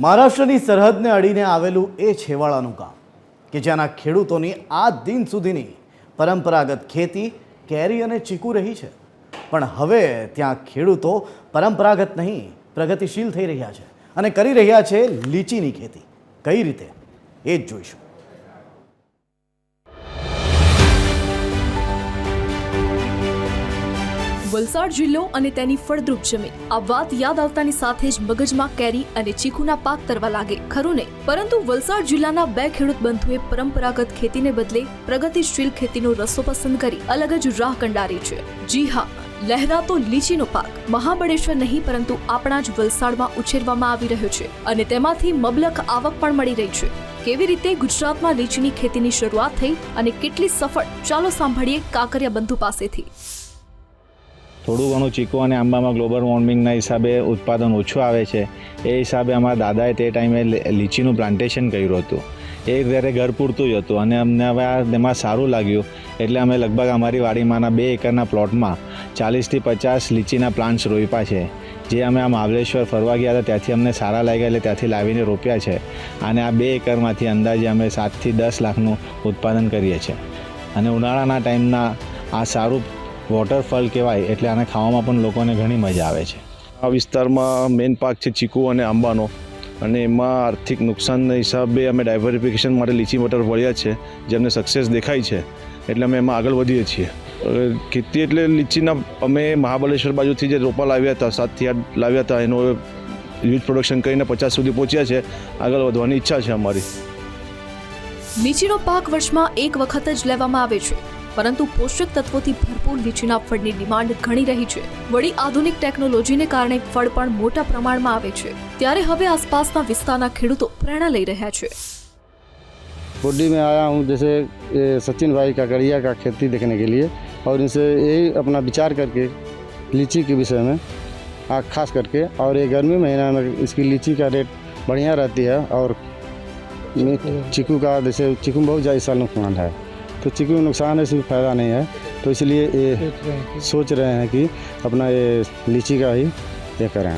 મહારાષ્ટ્રની સરહદને અડીને આવેલું એ છેવાડાનું ગામ, કે જ્યાંના ખેડૂતોની આ દિન સુધીની પરંપરાગત ખેતી કેરી અને ચીકુ રહી છે. પણ હવે ત્યાં ખેડૂતો પરંપરાગત નહીં, પ્રગતિશીલ થઈ રહ્યા છે અને કરી રહ્યા છે લીચીની ખેતી. કઈ રીતે? એ જ જોઈશું. વલસાડ જિલ્લો અને તેની ફળદ્રુપ જમીન. આ વાત યાદ આવતાની સાથે જ મગજમાં કેરી અને ચીકુના પાક તરવા લાગે. ખરું ને? પરંતુ વલસાડ જિલ્લાના બે ખેડૂત બંધુએ પરંપરાગત ખેતીને બદલે પ્રગતિશીલ ખેતીનો રસ્તો પસંદ કરી અલગ જ રાહ કંડારી છે. જી હા, લહેરાતો લીચીનો પાક. મહાબળેશ્વર નહીં, પરંતુ આપણા જ વલસાડમાં ઉછેરવામાં આવી રહ્યો છે અને તેમાંથી મબલક આવક પણ મળી રહી છે. કેવી રીતે ગુજરાતમાં લીચીની ખેતીની શરૂઆત થઈ અને કેટલી સફળ? ચાલો સાંભળીએ કાંકરિયા બંધુ પાસેથી. થોડું ઘણું ચીકુ અને આંબામાં ગ્લોબલ વોર્મિંગના હિસાબે ઉત્પાદન ઓછું આવે છે, એ હિસાબે અમારા દાદાએ તે ટાઈમે લીચીનું પ્લાન્ટેશન કર્યું હતું. એ ત્યારે ઘર પૂરતું જ હતું અને અમને હવે તેમાં સારું લાગ્યું, એટલે અમે લગભગ અમારી વાડીમાંના બે એકરના પ્લોટમાં ચાલીસથી પચાસ લીચીના પ્લાન્ટ્સ રોપ્યા છે, જે અમે આ મહાબલેશ્વર ફરવા ગયા હતા, ત્યાંથી અમને સારા લાગ્યા એટલે ત્યાંથી લાવીને રોપ્યા છે અને આ બે એકરમાંથી અંદાજે અમે સાતથી દસ લાખનું ઉત્પાદન કરીએ છીએ. અને ઉનાળાના ટાઈમના આ સારું વોટરફોલ કહેવાય એટલે આને ખાવામાં પણ લોકોને ઘણી મજા આવે છે. આ વિસ્તારમાં મેઇન પાક છે ચીકુ અને આંબાનો. અને એમાં આર્થિક નુકસાનના હિસાબે અમે ડાયવર્સિફિકેશન માટે લીચી મોટર વળ્યા છે જેમને સક્સેસ દેખાય છે એટલે અમે એમાં આગળ વધીએ છીએ. ખેતી એટલે લીચીના અમે મહાબલેશ્વર બાજુથી જે રોપા લાવ્યા હતા સાતથી આઠ લાવ્યા હતા એનો યુઝ પ્રોડક્શન કરીને પચાસ સુધી પહોંચ્યા છે આગળ વધવાની ઈચ્છા છે અમારી. લીચીનો પાક વર્ષમાં એક વખત જ લેવામાં આવે છે. પરંતુ પોષક તત્વોથી ભરપૂર લીચીના ફળની ડિમાન્ડ ઘણી રહી છે વળી આધુનિક ટેકનોલોજીને કારણે ફળ પણ મોટા પ્રમાણમાં આવે છે ત્યારે હવે આસપાસના વિસ્તારના ખેડૂતો પ્રેરણા લઈ રહ્યા છે बुड्डी में आया हूँ जैसे ये सचिन भाई काकड़िया का खेती देखने के लिए और इनसे यही अपना विचार करके लीची के विषय में आ, खास करके और ये गर्मी महीना में इसकी लीची का रेट बढ़िया रहती है और में चीकू का जैसे चीकू में बहुत ज़्यादा इस साल नुकसान है तो चीकू में नुकसान है इसमें फ़ायदा नहीं है तो इसलिए ये सोच रहे हैं कि अपना ये लीची का ही ये करें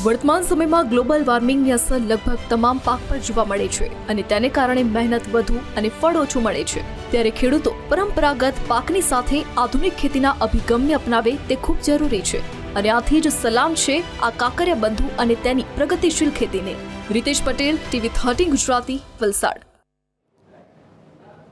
વર્તમાન સમયમાં ગ્લોબલ વોર્મિંગની અસર લગભગ તમામ પાક પર જોવા મળે છે અને તેને કારણે મહેનત વધુ અને ફળ ઓછું મળે છે ત્યારે ખેડૂતો પરંપરાગત પાકની સાથે આધુનિક ખેતીના અભિગમને અપનાવે તે ખૂબ જરૂરી છે અને આથી જ સલામ છે આ કાકરિયા બંધુ અને તેની પ્રગતિશીલ ખેતીને રીતેશ પટેલ ટીવી થર્ટીન ગુજરાતી વલસાડ